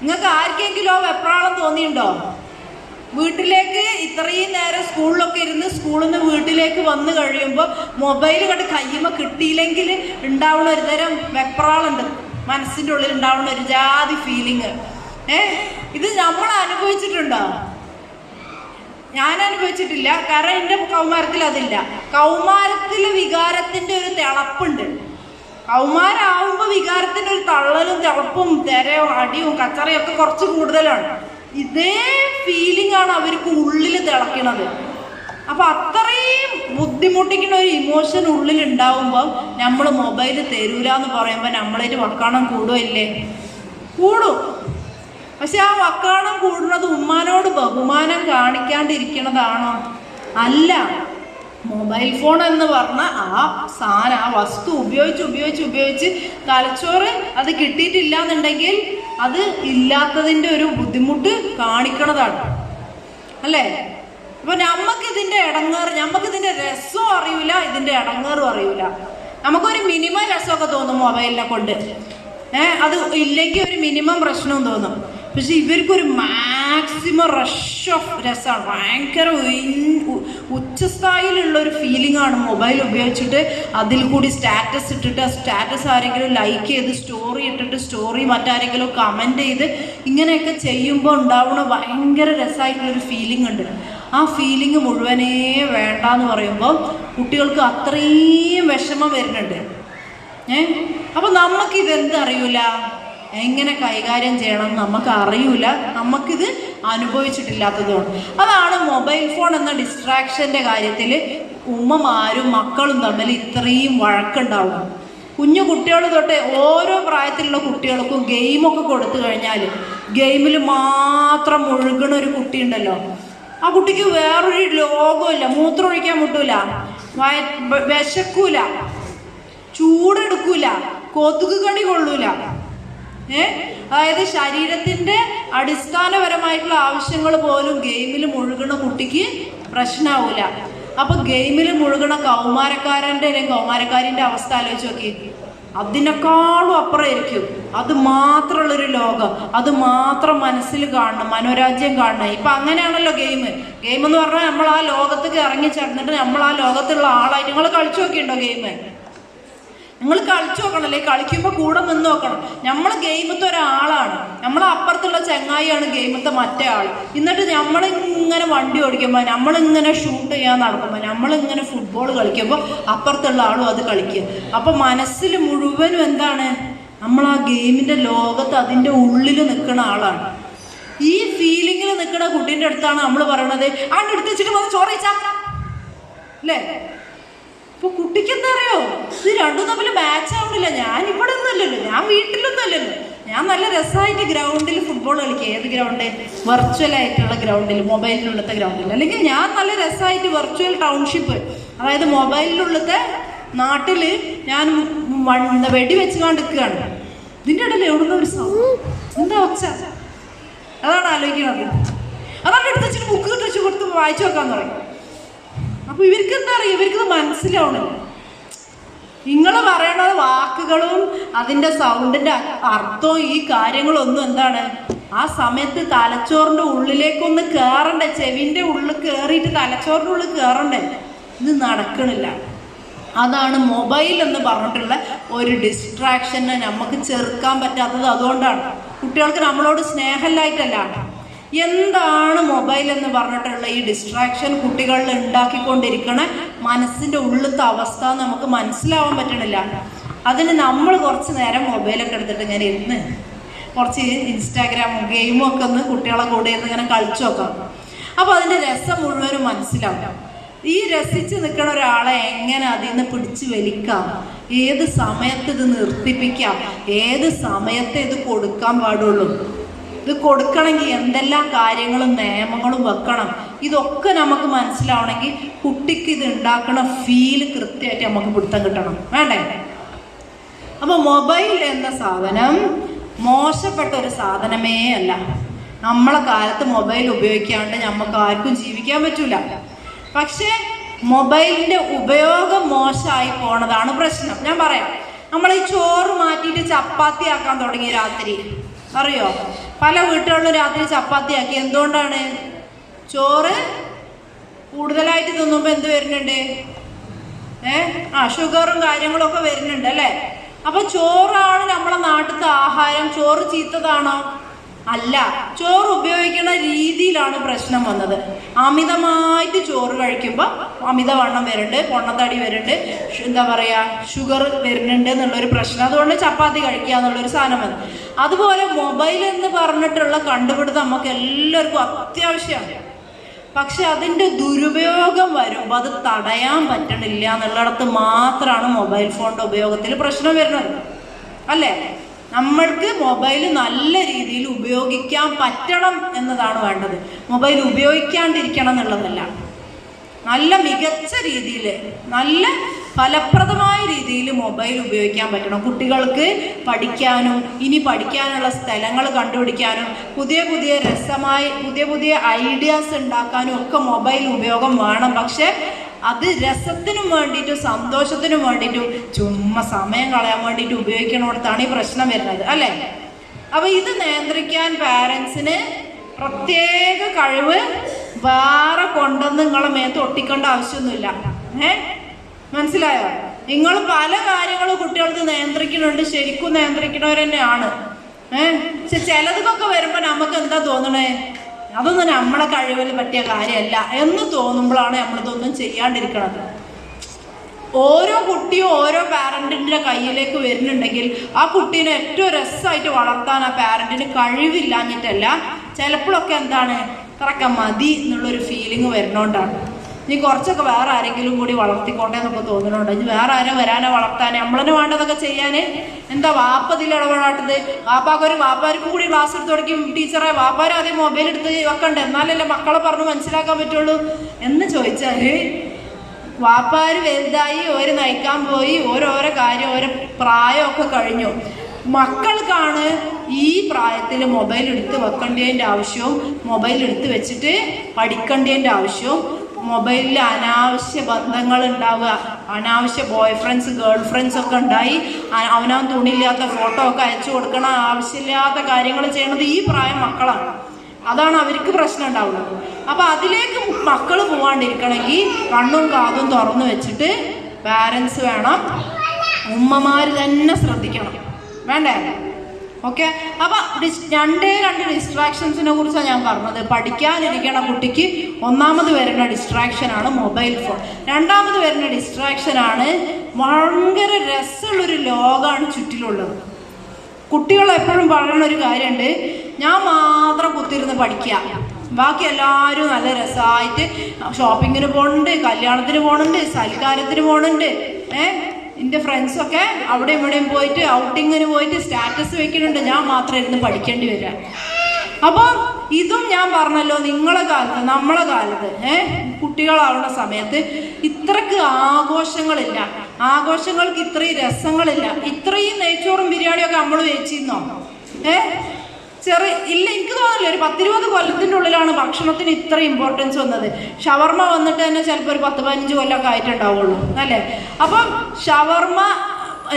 നിങ്ങൾക്ക് ആർക്കെങ്കിലും ആ വെപ്രാളം തോന്നിയിട്ടുണ്ടോ? വീട്ടിലേക്ക് ഇത്രയും നേരം സ്കൂളിലൊക്കെ ഇരുന്ന് സ്കൂളിൽ നിന്ന് വീട്ടിലേക്ക് വന്നു കഴിയുമ്പോൾ മൊബൈൽ കണ്ട് കയ്യുമ്പോൾ കിട്ടിയില്ലെങ്കിൽ ഉണ്ടാവുന്ന ഒരു തരം വെപ്രാളുണ്ട്. മനസ്സിന്റെ ഉള്ളിൽ ഉണ്ടാവുന്ന ഒരു ജാതി ഫീലിങ് ഏ? ഇത് നമ്മൾ അനുഭവിച്ചിട്ടുണ്ടോ? ഞാൻ അനുഭവിച്ചിട്ടില്ല കാരണം എന്റെ കൗമാരത്തിൽ അതില്ല. കൗമാരത്തിൽ വികാരത്തിന്റെ ഒരു തിളപ്പുണ്ട്. കൗമാരാവുമ്പോൾ വികാരത്തിന്റെ ഒരു തള്ളലും തിളപ്പും തിരയും അടിയും കച്ചറയും ഒക്കെ കുറച്ച് കൂടുതലാണ്. ഇതേ ഫീലിംഗ് ആണ് അവർക്ക് ഉള്ളിൽ തിളക്കണത്. അപ്പൊ അത്രയും ബുദ്ധിമുട്ടിക്കുന്ന ഒരു ഇമോഷൻ ഉള്ളിൽ ഉണ്ടാവുമ്പോൾ നമ്മൾ മൊബൈൽ തരൂല എന്ന് പറയുമ്പോൾ നമ്മളതിന് വക്കാണം കൂടുമല്ലേ കൂടും. പക്ഷെ ആ വക്കാണം കൂടുന്നത് ഉമ്മാനോട് ബഹുമാനം കാണിക്കാണ്ടിരിക്കണതാണോ? അല്ല. മൊബൈൽ ഫോൺ എന്ന് പറഞ്ഞ ആ സാധനം ആ വസ്തു ഉപയോഗിച്ച് ഉപയോഗിച്ച് ഉപയോഗിച്ച് തലച്ചോറ് അത് കിട്ടിയിട്ടില്ല എന്നുണ്ടെങ്കിൽ അത് ഇല്ലാത്തതിന്റെ ഒരു ബുദ്ധിമുട്ട് കാണിക്കണതാണ്. അല്ലേ? അപ്പൊ നമുക്ക് ഇതിന്റെ ഇടങ്ങേറ് നമുക്ക് ഇതിന്റെ രസവും അറിയില്ല ഇതിന്റെ ഇടങ്ങേറും അറിയില്ല നമുക്കൊരു മിനിമം രസമൊക്കെ തോന്നും മൊബൈലിനെ കൊണ്ട്. ഏഹ് അത് ഇല്ലെങ്കിൽ ഒരു മിനിമം പ്രശ്നവും തോന്നും. പക്ഷെ ഇവർക്കൊരു മാക്സിമം റഷ് ഓഫ് രസമാണ് ഭയങ്കര ഉച്ചസ്ഥായിലുള്ള ഒരു ഫീലിംഗ് ആണ് മൊബൈൽ ഉപയോഗിച്ചിട്ട് അതിൽ കൂടി സ്റ്റാറ്റസ് ഇട്ടിട്ട് ആ സ്റ്റാറ്റസ് ആരെങ്കിലും ലൈക്ക് ചെയ്ത് സ്റ്റോറി ഇട്ടിട്ട് സ്റ്റോറി മറ്റാരെങ്കിലും കമന്റ് ചെയ്ത് ഇങ്ങനെയൊക്കെ ചെയ്യുമ്പോൾ ഉണ്ടാവുന്ന ഭയങ്കര രസമായിട്ടുള്ളൊരു ഫീലിംഗ് ഉണ്ട്. ആ ഫീലിംഗ് മുഴുവനേ വേണ്ട എന്ന് പറയുമ്പോൾ കുട്ടികൾക്ക് അത്രയും വിഷമം വരുന്നുണ്ട്. ഏ? അപ്പം നമുക്ക് അറിയൂല? എങ്ങനെ കൈകാര്യം ചെയ്യണം നമുക്ക് അറിയില്ല നമുക്കിത് അനുഭവിച്ചിട്ടില്ലാത്തതുകൊണ്ട് അതാണ് മൊബൈൽ ഫോൺ എന്ന ഡിസ്ട്രാക്ഷന്റെ കാര്യത്തിൽ ഉമ്മമാരും മക്കളും തമ്മിൽ ഇത്രയും വഴക്കുണ്ടാവും കുഞ്ഞു കുട്ടികൾ തൊട്ട് ഓരോ പ്രായത്തിലുള്ള കുട്ടികൾക്കും ഗെയിമൊക്കെ കൊടുത്തു കഴിഞ്ഞാൽ ഗെയിമിൽ മാത്രം മുഴുകണ ഒരു കുട്ടിയുണ്ടല്ലോ. ആ കുട്ടിക്ക് വേറൊരു ലോകമില്ല മൂത്രം ഒഴിക്കാൻ മുട്ടൂല വയ വിശക്കൂല ചൂടെടുക്കൂല കൊതുക് കണി കൊള്ളൂല. അതായത് ശരീരത്തിന്റെ അടിസ്ഥാനപരമായിട്ടുള്ള ആവശ്യങ്ങൾ പോലും ഗെയിമിൽ മുഴുകണ കുട്ടിക്ക് പ്രശ്നമാവില്ല അപ്പൊ ഗെയിമിൽ മുഴുകണ കൗമാരക്കാരന്റെ അല്ലെങ്കിൽ കൗമാരക്കാരിന്റെ അവസ്ഥ ആലോചിച്ച് നോക്കി. അതിനേക്കാളും അപ്പുറമായിരിക്കും. അത് മാത്രമുള്ളൊരു ലോകം. അത് മാത്രം മനസ്സിൽ കാണണം മനോരാജ്യം കാണണം. ഇപ്പൊ അങ്ങനെയാണല്ലോ ഗെയിം. ഗെയിം എന്ന് പറഞ്ഞാൽ നമ്മൾ ആ ലോകത്തേക്ക് ഇറങ്ങി ചേർന്നിട്ട് നമ്മൾ ആ ലോകത്തുള്ള ആളായി നിങ്ങൾ കളിച്ചു നോക്കിയിട്ടുണ്ടോ ഗെയിം? നിങ്ങൾ കളിച്ചു നോക്കണം അല്ലെ കളിക്കുമ്പോൾ കൂടെ നിന്ന് നോക്കണം. നമ്മൾ ഗെയിമത്തെ ഒരാളാണ്. നമ്മൾ അപ്പുറത്തുള്ള ചങ്ങായിയാണ് ഗെയിമത്തെ മറ്റേ ആൾ. എന്നിട്ട് നമ്മൾ ഇങ്ങനെ വണ്ടി ഓടിക്കുമ്പോൾ നമ്മളിങ്ങനെ ഷൂട്ട് ചെയ്യാൻ നടക്കുമ്പോൾ നമ്മളിങ്ങനെ ഫുട്ബോൾ കളിക്കുമ്പോൾ അപ്പുറത്തുള്ള ആളും അത് കളിക്കുക. അപ്പോൾ മനസ്സിൽ മുഴുവനും എന്താണ്? നമ്മൾ ആ ഗെയിമിന്റെ ലോകത്ത് അതിന്റെ ഉള്ളിൽ നിൽക്കുന്ന ആളാണ്. ഈ ഫീലിങ്ങിൽ നിൽക്കുന്ന കുട്ടീന്റെ അടുത്താണ് നമ്മൾ പറയണത്. ആ എടുത്ത് വെച്ചിട്ട് വന്ന് ചോറയിച്ചാ അല്ലേ? ഇപ്പൊ കുട്ടിക്ക് അറിയോ? ഇത് രണ്ടും തമ്മിൽ മാച്ച് ആവണില്ല. ഞാൻ ഇവിടെ ഒന്നുമല്ലല്ലോ. ഞാൻ വീട്ടിലൊന്നും അല്ലല്ലോ ഞാൻ നല്ല രസമായിട്ട് ഗ്രൗണ്ടിൽ ഫുട്ബോൾ കളിക്കുക ഏത് ഗ്രൗണ്ട് വെർച്വൽ ആയിട്ടുള്ള ഗ്രൗണ്ടിൽ മൊബൈലിനുള്ളത്തെ ഗ്രൗണ്ടിൽ അല്ലെങ്കിൽ ഞാൻ നല്ല രസമായിട്ട് വെർച്വൽ ടൗൺഷിപ്പ് അതായത് മൊബൈലിലുള്ളത്തെ നാട്ടിൽ ഞാൻ വെടി വെച്ച് കണ്ടിരിക്കുകയാണ് ഇതിന്റെ ഇടയിൽ എവിടുന്ന ഒരു സൗണ്ട് എന്താ ഒച്ച? അതാണ് ആലോചിക്കുന്നത്. അതാണ് എടുത്ത് വെച്ചിട്ട് ബുക്ക് കിട്ടി വെച്ച് കൊടുത്ത് വായിച്ചു നോക്കാൻ തുടങ്ങി അപ്പൊ ഇവർക്ക് എന്താ അറിയാം? ഇവർക്ക് മനസ്സിലാവണം. നിങ്ങൾ പറയണത് വാക്കുകളും അതിന്റെ സൗണ്ടിന്റെ അർത്ഥവും ഈ കാര്യങ്ങളൊന്നും എന്താണ്? ആ സമയത്ത് തലച്ചോറിന്റെ ഉള്ളിലേക്കൊന്ന് കയറണ്ടേ ചെവിന്റെ ഉള്ളിൽ കയറിയിട്ട് തലച്ചോറിന്റെ ഉള്ളിൽ കയറണ്ടേ ഇത് നടക്കണില്ല. അതാണ് മൊബൈൽ എന്ന് പറഞ്ഞിട്ടുള്ള ഒരു ഡിസ്ട്രാക്ഷനെ നമുക്ക് ചെറുക്കാൻ പറ്റാത്തത് അതുകൊണ്ടാണ്. കുട്ടികൾക്ക് നമ്മളോട് സ്നേഹമില്ലായിട്ടല്ല. എന്താണ് മൊബൈൽ എന്ന് പറഞ്ഞിട്ടുള്ള ഈ ഡിസ്ട്രാക്ഷൻ കുട്ടികളിൽ ഉണ്ടാക്കിക്കൊണ്ടിരിക്കണ മനസ്സിന്റെ ഉള്ളിലത്തെ അവസ്ഥ നമുക്ക് മനസ്സിലാവാൻ പറ്റണില്ല. അതിന് നമ്മൾ കുറച്ച് നേരം മൊബൈലൊക്കെ എടുത്തിട്ട് ഇങ്ങനെ ഇരുന്ന് കുറച്ച് ഇൻസ്റ്റാഗ്രാമും ഗെയിമും ഒക്കെ ഒന്ന് കുട്ടികളെ കൂടെ ഇരുന്ന് ഇങ്ങനെ കളിച്ചു നോക്കാം. അപ്പോൾ അതിന്റെ രസം മുഴുവനും മനസ്സിലാവും. ഈ രസിച്ച് നിൽക്കുന്ന ഒരാളെ എങ്ങനെ അതിൽ നിന്ന് പിടിച്ചു വലിക്കാം? ഏത് സമയത്ത് ഇത് നിർത്തിപ്പിക്കാം? ഏത് സമയത്ത് ഇത് കൊടുക്കാൻ പാടുള്ളൂ? ഇത് കൊടുക്കണമെങ്കിൽ എന്തെല്ലാം കാര്യങ്ങളും നിയമങ്ങളും വെക്കണം. ഇതൊക്കെ നമുക്ക് മനസ്സിലാവണമെങ്കിൽ കുട്ടിക്ക് ഇത് ഉണ്ടാക്കണ ഫീൽ കൃത്യമായിട്ട് നമുക്ക് പിടുത്തം കിട്ടണം. വേണ്ടേ? അപ്പോൾ മൊബൈൽ എന്ന സാധനം മോശപ്പെട്ട ഒരു സാധനമേ അല്ല. നമ്മളെ കാലത്ത് മൊബൈൽ ഉപയോഗിക്കാണ്ട് നമുക്ക് ആർക്കും ജീവിക്കാൻ പറ്റൂല. പക്ഷേ മൊബൈലിന്റെ ഉപയോഗം മോശമായി പോണതാണ് പ്രശ്നം. ഞാൻ പറയാം. നമ്മൾ ഈ ചോറ് മാറ്റിയിട്ട് ചപ്പാത്തി ആക്കാൻ തുടങ്ങി രാത്രി. അറിയോ? പല വീട്ടുകളിലും രാത്രി ചപ്പാത്തി ആക്കി. എന്തുകൊണ്ടാണ്? ചോറ് കൂടുതലായിട്ട് തിന്നുമ്പോൾ എന്ത് വരുന്നുണ്ട്? ഏ? ആ ഷുഗറും കാര്യങ്ങളൊക്കെ വരുന്നുണ്ട് അല്ലേ? അപ്പം ചോറാണ് നമ്മളെ നാട്ടിലത്തെ ആഹാരം. ചോറ് ചീത്തതാണോ? അല്ല ചോറ് ഉപയോഗിക്കുന്ന രീതിയിലാണ് പ്രശ്നം വന്നത്. അമിതമായിട്ട് ചോറ് കഴിക്കുമ്പോൾ അമിതവണ്ണം വരുന്നുണ്ട് പൊണ്ണത്തടി വരുന്നുണ്ട് എന്താ പറയാ ഷുഗർ വരുന്നുണ്ട് എന്നുള്ളൊരു പ്രശ്നം. അതുകൊണ്ട് ചപ്പാത്തി കഴിക്കുക എന്നുള്ളൊരു സാധനം വന്നു. അതുപോലെ മൊബൈൽ എന്ന് പറഞ്ഞിട്ടുള്ള കണ്ടുപിടുത്തം നമുക്ക് എല്ലാവർക്കും അത്യാവശ്യമാണ്. പക്ഷെ അതിന്റെ ദുരുപയോഗം വരുമ്പോൾ അത് തടയാൻ പറ്റണില്ല എന്നുള്ളിടത്ത് മാത്രമാണ് മൊബൈൽ ഫോണിന്റെ ഉപയോഗത്തിൽ പ്രശ്നം വരുന്നത്. അല്ലേ? നമ്മൾക്ക് മൊബൈൽ നല്ല രീതിയിൽ ഉപയോഗിക്കാൻ പറ്റണം എന്നതാണ് വേണ്ടത്. മൊബൈൽ ഉപയോഗിക്കാണ്ടിരിക്കണം എന്നുള്ളതല്ല. നല്ല മികച്ച രീതിയിൽ നല്ല ഫലപ്രദമായ രീതിയിൽ മൊബൈൽ ഉപയോഗിക്കാൻ പറ്റണം. കുട്ടികൾക്ക് പഠിക്കാനും ഇനി പഠിക്കാനുള്ള സ്ഥലങ്ങൾ കണ്ടുപിടിക്കാനും പുതിയ പുതിയ രസമായി പുതിയ പുതിയ ഐഡിയാസ് ഉണ്ടാക്കാനും ഒക്കെ മൊബൈൽ ഉപയോഗം വേണം. പക്ഷേ അത് രസത്തിനും വേണ്ടിയിട്ടും സന്തോഷത്തിനും വേണ്ടിയിട്ടും ചുമ്മാ സമയം കളയാൻ വേണ്ടിയിട്ട് ഉപയോഗിക്കണോടത്താണ് ഈ പ്രശ്നം വരുന്നത് അല്ലേ? അപ്പൊ ഇത് നിയന്ത്രിക്കാൻ പാരൻസിന് പ്രത്യേക കഴിവ് വേറെ കൊണ്ടുവന്ന് നിങ്ങളെ മേത്ത് ഒട്ടിക്കേണ്ട ആവശ്യമൊന്നുമില്ല. ഏ? മനസ്സിലായോ? നിങ്ങൾ പല കാര്യങ്ങളും കുട്ടികൾക്ക് നിയന്ത്രിക്കുന്നുണ്ട് ശരിക്കും നിയന്ത്രിക്കുന്നവർ തന്നെയാണ്. ഏഹ് പക്ഷെ ചിലതൊക്കെ വരുമ്പോൾ നമുക്ക് എന്താ തോന്നണേ? അതൊന്നും നമ്മളെ കഴിവിൽ പറ്റിയ കാര്യമല്ല എന്ന് തോന്നുമ്പോഴാണ് നമ്മളിതൊന്നും ചെയ്യാണ്ടിരിക്കണത്. ഓരോ കുട്ടിയും ഓരോ പാരന്റിന്റെ കയ്യിലേക്ക് വരുന്നുണ്ടെങ്കിൽ ആ കുട്ടീനെ ഏറ്റവും രസമായിട്ട് വളർത്താൻ ആ പാരന്റിന് കഴിവില്ലാഞ്ഞിട്ടല്ല ചിലപ്പോഴൊക്കെ എന്താണ് ഇത്രക്ക മതി എന്നുള്ളൊരു ഫീലിംഗ് വരുന്നോണ്ടാണ്. ഇനി കുറച്ചൊക്കെ വേറെ ആരെങ്കിലും കൂടി വളർത്തിക്കോട്ടെ എന്നൊക്കെ തോന്നുന്നുണ്ട്. ഇനി വേറെ ആരെ വരാനോ വളർത്താനോ. നമ്മളെന്നെ വേണ്ടതൊക്കെ ചെയ്യാന്. എന്താ വാപ്പ ഇതിൽ ഇടപെടാട്ടത് വാപ്പാക്കൊരു വാപ്പാർക്കും കൂടി ക്ലാസ് എടുത്ത് തുടങ്ങി ടീച്ചറെ വാപ്പാരും ആദ്യം മൊബൈൽ എടുത്ത് വെക്കണ്ടേ? എന്നാലല്ലേ മക്കളെ പറഞ്ഞു മനസ്സിലാക്കാൻ പറ്റുള്ളൂ. എന്ന് ചോദിച്ചാൽ വാപ്പാര് വലുതായി ഓര് നയിക്കാൻ പോയി ഓരോരോ കാര്യം ഓരോ പ്രായമൊക്കെ കഴിഞ്ഞു. മക്കൾക്കാണ് ഈ പ്രായത്തിൽ മൊബൈൽ എടുത്ത് വെക്കേണ്ടതിന്റെ ആവശ്യവും മൊബൈൽ എടുത്ത് വെച്ചിട്ട് പഠിക്കേണ്ടതിന്റെ ആവശ്യവും മൊബൈലിൽ അനാവശ്യ ബന്ധങ്ങൾ ഉണ്ടാവുക അനാവശ്യ ബോയ് ഫ്രണ്ട്സ് ഗേൾ ഫ്രണ്ട്സ് ഒക്കെ ഉണ്ടായി. അവനവൻ തുണിയില്ലാത്ത ഫോട്ടോ ഒക്കെ അയച്ചു കൊടുക്കണ ആവശ്യമില്ലാത്ത കാര്യങ്ങൾ ചെയ്യണത് ഈ പ്രായം മക്കളാണ്. അതാണ് അവർക്ക് പ്രശ്നം ഉണ്ടാവുന്നത്. അപ്പൊ അതിലേക്ക് മക്കൾ പോവാണ്ടിരിക്കണമെങ്കിൽ കണ്ണും കാതും തുറന്നു വെച്ചിട്ട് പാരൻസ് വേണം. ഉമ്മമാര് തന്നെ ശ്രദ്ധിക്കണം. വേണ്ടേ? ഓക്കെ അപ്പൊ രണ്ടേ രണ്ട് ഡിസ്ട്രാക്ഷൻസിനെ കുറിച്ചാണ് ഞാൻ പറഞ്ഞത്. പഠിക്കാനിരിക്കണ കുട്ടിക്ക് ഒന്നാമത് വരുന്ന ഡിസ്ട്രാക്ഷനാണ് മൊബൈൽ ഫോൺ രണ്ടാമത് വരുന്ന ഡിസ്ട്രാക്ഷനാണ് ഭയങ്കര രസമുള്ളൊരു ലോകമാണ് ചുറ്റിലുള്ളത്. കുട്ടികൾ എപ്പോഴും പറയുന്ന ഒരു കാര്യമുണ്ട് ഞാൻ മാത്രം കുത്തിരുന്ന് പഠിക്കുക ബാക്കി എല്ലാവരും നല്ല രസമായിട്ട് ഷോപ്പിങ്ങിന് പോകുന്നുണ്ട് കല്യാണത്തിന് പോകുന്നുണ്ട് സൽക്കാരത്തിന് പോകുന്നുണ്ട് ഏ? എന്റെ ഫ്രണ്ട്സൊക്കെ അവിടെ ഇവിടെയും പോയിട്ട് ഔട്ടിങ്ങിന് പോയിട്ട് സ്റ്റാറ്റസ് വെക്കുന്നുണ്ട്. ഞാൻ മാത്രം ഇരുന്ന് പഠിക്കേണ്ടി വരിക. അപ്പോൾ ഇതും ഞാൻ പറഞ്ഞല്ലോ നിങ്ങളെ കാലത്ത് നമ്മളെ കാലത്ത് ഏഹ് കുട്ടികളാവുന്ന സമയത്ത് ഇത്രക്ക് ആഘോഷങ്ങളില്ല. ആഘോഷങ്ങൾക്ക് ഇത്രയും രസങ്ങളില്ല. ഇത്രയും നെയ്ച്ചോറും ബിരിയാണിയൊക്കെ നമ്മൾ വെച്ചിരുന്നോ? ഏ ചെറിയ ഇല്ല എനിക്ക് തോന്നില്ല ഒരു പത്തിരുപത് കൊല്ലത്തിന്റെ ഉള്ളിലാണ് ഭക്ഷണത്തിന് ഇത്ര ഇമ്പോർട്ടൻസ് വന്നത്. ഷവർമ വന്നിട്ട് തന്നെ ചിലപ്പോൾ ഒരു പത്ത് പതിനഞ്ച് കൊല്ലമൊക്കെ ആയിട്ടുണ്ടാവുള്ളൂ അല്ലേ? അപ്പം ഷവർമ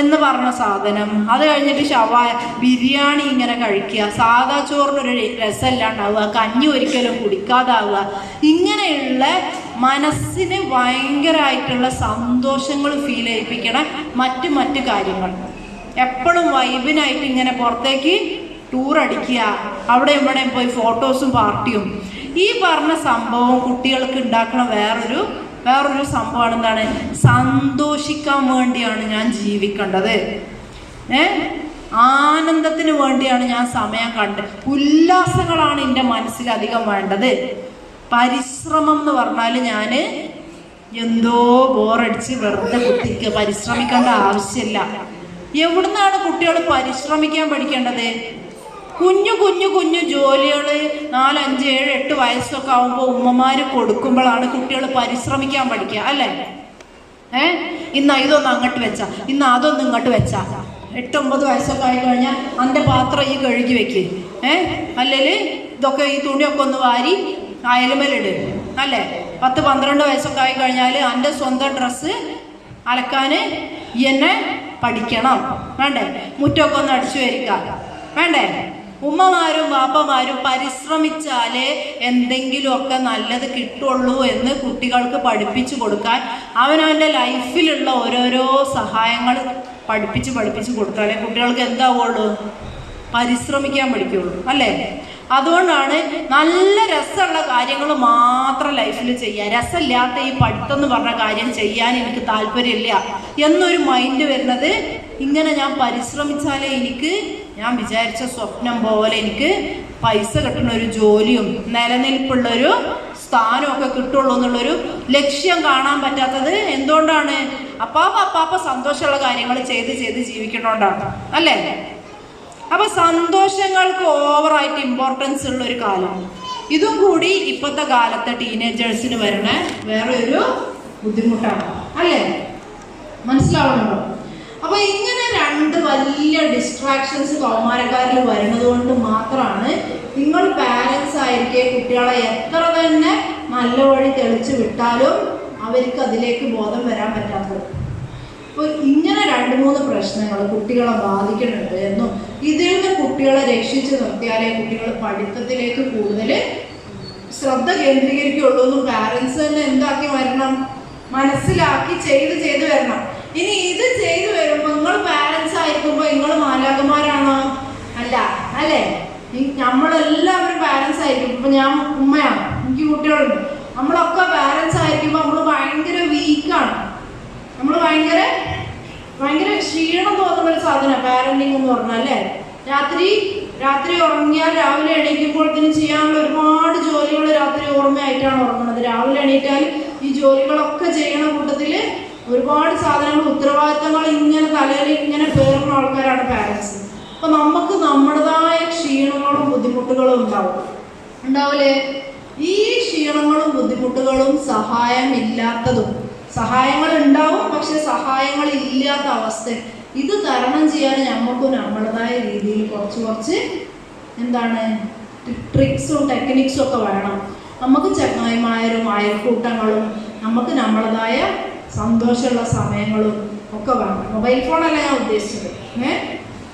എന്ന് പറഞ്ഞ സാധനം അത് കഴിഞ്ഞിട്ട് ഷവായ ബിരിയാണി ഇങ്ങനെ കഴിക്കുക. സാദാ ചോറിനൊരു രസമില്ലാണ്ടാവുക കഞ്ഞി ഒരിക്കലും കുടിക്കാതാവുക. ഇങ്ങനെയുള്ള മനസ്സിന് ഭയങ്കരമായിട്ടുള്ള സന്തോഷങ്ങൾ ഫീൽ ചെയ്യിപ്പിക്കണ മറ്റ് മറ്റ് കാര്യങ്ങൾ. എപ്പോഴും വൈബിനായിട്ട് ഇങ്ങനെ പുറത്തേക്ക് ടൂർ അടിക്കുക അവിടെ ഇവിടെയും പോയി ഫോട്ടോസും പാർട്ടിയും ഈ പറഞ്ഞ സംഭവം കുട്ടികൾക്ക് ഉണ്ടാക്കുന്ന വേറൊരു വേറൊരു സംഭവമാണ് എന്താണ്? സന്തോഷിക്കാൻ വേണ്ടിയാണ് ഞാൻ ജീവിക്കേണ്ടത്. ഏ? ആനന്ദത്തിന് വേണ്ടിയാണ് ഞാൻ സമയം കണ്ടത് ഉല്ലാസങ്ങളാണ് എന്റെ മനസ്സിൽ അധികം വേണ്ടത്. പരിശ്രമം എന്ന് പറഞ്ഞാൽ ഞാൻ എന്തോ ബോറടിച്ച് വെറുതെ കുത്തിക്ക് പരിശ്രമിക്കേണ്ട ആവശ്യമില്ല. എവിടുന്നാണ് കുട്ടികൾ പരിശ്രമിക്കാൻ പഠിക്കേണ്ടത്? കുഞ്ഞു കുഞ്ഞു കുഞ്ഞു ജോലികൾ നാലഞ്ച് ഏഴ് എട്ട് വയസ്സൊക്കെ ആകുമ്പോൾ ഉമ്മമാര് കൊടുക്കുമ്പോഴാണ് കുട്ടികൾ പരിശ്രമിക്കാൻ പഠിക്കുക അല്ലേ? ഏ? ഇന്ന് ഇതൊന്ന് അങ്ങോട്ട് വെച്ചാ ഇന്ന് അതൊന്ന് ഇങ്ങോട്ട് വെച്ച. എട്ടൊമ്പത് വയസ്സൊക്കെ ആയി കഴിഞ്ഞാൽ അന്റെ പാത്രം ഈ കഴുകി വെക്ക്. ഏ? അല്ലെങ്കിൽ ഇതൊക്കെ ഈ തുണിയൊക്കെ ഒന്ന് വാരി അയലുമലിട് അല്ലേ? പത്ത് പന്ത്രണ്ട് വയസ്സൊക്കെ ആയി കഴിഞ്ഞാൽ എന്റെ സ്വന്തം ഡ്രസ്സ് അലക്കാൻ എന്നെ പഠിക്കണം. വേണ്ടേ? മുറ്റമൊക്കെ ഒന്ന് അടിച്ചു വരിക. വേണ്ടേ? ഉമ്മമാരും വാപ്പമാരും പരിശ്രമിച്ചാലേ എന്തെങ്കിലുമൊക്കെ നല്ലത് കിട്ടുള്ളൂ എന്ന് കുട്ടികൾക്ക് പഠിപ്പിച്ചു കൊടുക്കാൻ അവനവന്റെ ലൈഫിലുള്ള ഓരോരോ സഹായങ്ങൾ പഠിപ്പിച്ച് പഠിപ്പിച്ച് കൊടുത്താലേ കുട്ടികൾക്ക് എന്താവുള്ളൂ? പരിശ്രമിക്കാൻ പഠിക്കുള്ളൂ അല്ലേ? അതുകൊണ്ടാണ് നല്ല രസമുള്ള കാര്യങ്ങൾ മാത്രം ലൈഫിൽ ചെയ്യുക. രസമില്ലാത്ത ഈ പഠിത്തം പറഞ്ഞ കാര്യം ചെയ്യാൻ എനിക്ക് താല്പര്യമില്ല. എന്നൊരു മൈൻഡ് വരുന്നത് ഇങ്ങനെ ഞാൻ പരിശ്രമിച്ചാലേ എനിക്ക് ഞാൻ വിചാരിച്ച സ്വപ്നം പോലെ എനിക്ക് പൈസ കിട്ടുന്ന ഒരു ജോലിയും നിലനിൽപ്പുള്ളൊരു സ്ഥാനമൊക്കെ കിട്ടുള്ളൂ എന്നുള്ളൊരു ലക്ഷ്യം കാണാൻ പറ്റാത്തത് എന്തുകൊണ്ടാണ്? അപ്പാപ്പ അപ്പാപ്പ സന്തോഷമുള്ള കാര്യങ്ങൾ ചെയ്ത് ചെയ്ത് ജീവിക്കണോണ്ടാണ് അല്ലേ? അപ്പൊ സന്തോഷങ്ങൾക്ക് ഓവറായിട്ട് ഇമ്പോർട്ടൻസ് ഉള്ള ഒരു കാലം. ഇതും കൂടി ഇപ്പോഴത്തെ കാലത്തെ ടീനേജേഴ്സിന് വരണ വേറെ ഒരു ബുദ്ധിമുട്ടാണ്. അല്ലേ? മനസ്സിലാവണോ അപ്പൊ ഇങ്ങനെ രണ്ട് വലിയ ഡിസ്ട്രാക്ഷൻസ് കൗമാരക്കാരിൽ വരുന്നത് കൊണ്ട് മാത്രമാണ് നിങ്ങൾ പാരൻസ് ആയിരിക്കെ കുട്ടികളെ എത്ര തന്നെ നല്ല വഴി തെളിച്ചു വിട്ടാലും അവർക്ക് അതിലേക്ക് ബോധം വരാൻ പറ്റാത്തത്. അപ്പോൾ ഇങ്ങനെ രണ്ട് മൂന്ന് പ്രശ്നങ്ങൾ കുട്ടികളെ ബാധിക്കുന്നുണ്ട് എന്നും ഇതിൽ നിന്ന് കുട്ടികളെ രക്ഷിച്ച് നിർത്തിയാലേ കുട്ടികൾ പഠിത്തത്തിലേക്ക് കൂടുതൽ ശ്രദ്ധ കേന്ദ്രീകരിക്കുള്ളൂ എന്നും പാരൻസ് തന്നെ എന്താക്കി വരണം? മനസ്സിലാക്കി ചെയ്ത് ചെയ്ത് വരണം. ഇനി ഇത് ചെയ്തു വരുമ്പോൾ നിങ്ങൾ പാരൻസ് ആയിരിക്കുമ്പോൾ നിങ്ങൾ മാലാകന്മാരാണോ അല്ല അല്ലേ? നമ്മളെല്ലാവരും പാരൻസ് ആയിരിക്കും. ഇപ്പൊ ഞാൻ ഉമ്മയാണ്. എനിക്ക് കുട്ടികളുണ്ട്. നമ്മളൊക്കെ പാരൻസ് ആയിരിക്കുമ്പോൾ നമ്മൾ ഭയങ്കര വീക്കാണ് നമ്മൾ ഭയങ്കര ഭയങ്കര ക്ഷീണം തോന്നുന്ന ഒരു സാധനം പാരന്റിങ് എന്ന് പറഞ്ഞാൽ അല്ലേ? രാത്രി രാത്രി ഉറങ്ങിയാൽ രാവിലെ എണീക്കുമ്പോഴത്തേന് ചെയ്യാനുള്ള ഒരുപാട് ജോലികൾ രാത്രി ഓർമ്മയായിട്ടാണ് ഉറങ്ങുന്നത്. രാവിലെ എണീറ്റാൽ ഈ ജോലികളൊക്കെ ചെയ്യണ കൂട്ടത്തിൽ ഒരുപാട് സാധനങ്ങൾ ഉത്തരവാദിത്തങ്ങൾ ഇങ്ങനെ തലയിൽ ഇങ്ങനെ പേറുന്ന ആൾക്കാരാണ് പാരൻസ് അപ്പൊ നമുക്ക് നമ്മുടേതായ ക്ഷീണങ്ങളും ബുദ്ധിമുട്ടുകളും ഉണ്ടാവും. ഉണ്ടാവില്ലേ ഈ ക്ഷീണങ്ങളും ബുദ്ധിമുട്ടുകളും സഹായം ഇല്ലാത്തതും സഹായങ്ങൾ ഉണ്ടാവും പക്ഷെ സഹായങ്ങൾ ഇല്ലാത്ത അവസ്ഥ. ഇത് തരണം ചെയ്യാൻ നമുക്ക് നമ്മുടേതായ രീതിയിൽ കുറച്ച് കുറച്ച് എന്താണ് ട്രിക്സും ടെക്നിക്സും ഒക്കെ വേണം നമുക്ക് ചങ്ങായിമാരും അയൽക്കൂട്ടങ്ങളും നമുക്ക് നമ്മളതായ സന്തോഷമുള്ള സമയങ്ങളും ഒക്കെ വേണം. മൊബൈൽ ഫോണല്ല ഞാൻ ഉദ്ദേശിച്ചത്. ഏഹ്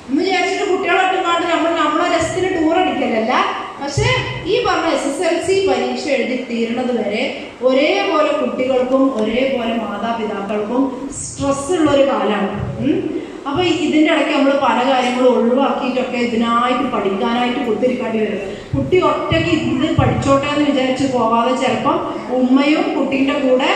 എന്ന് വിചാരിച്ചിട്ട് കുട്ടികളൊക്കെ കാണ്ട് നമ്മൾ നമ്മളെ രസത്തിന് ടൂർ അടിക്കലല്ല. പക്ഷേ ഈ പറഞ്ഞ എസ് എസ് എൽ സി പരീക്ഷ എഴുതി തീരുന്നത് വരെ ഒരേപോലെ കുട്ടികൾക്കും ഒരേപോലെ മാതാപിതാക്കൾക്കും സ്ട്രെസ് ഉള്ള ഒരു കാലമാണ്. അപ്പൊ ഇതിന്റെ ഇടയ്ക്ക് നമ്മൾ പല കാര്യങ്ങളും ഒഴിവാക്കിയിട്ടൊക്കെ ഇതിനായിട്ട് പഠിക്കാനായിട്ട് കുത്തിരിക്കേണ്ടി വരും. കുട്ടി ഒറ്റയ്ക്ക് ഇത് പഠിച്ചോട്ടെ എന്ന് വിചാരിച്ച് പോവാതെ ചിലപ്പം ഉമ്മയും കുട്ടീന്റെ കൂടെ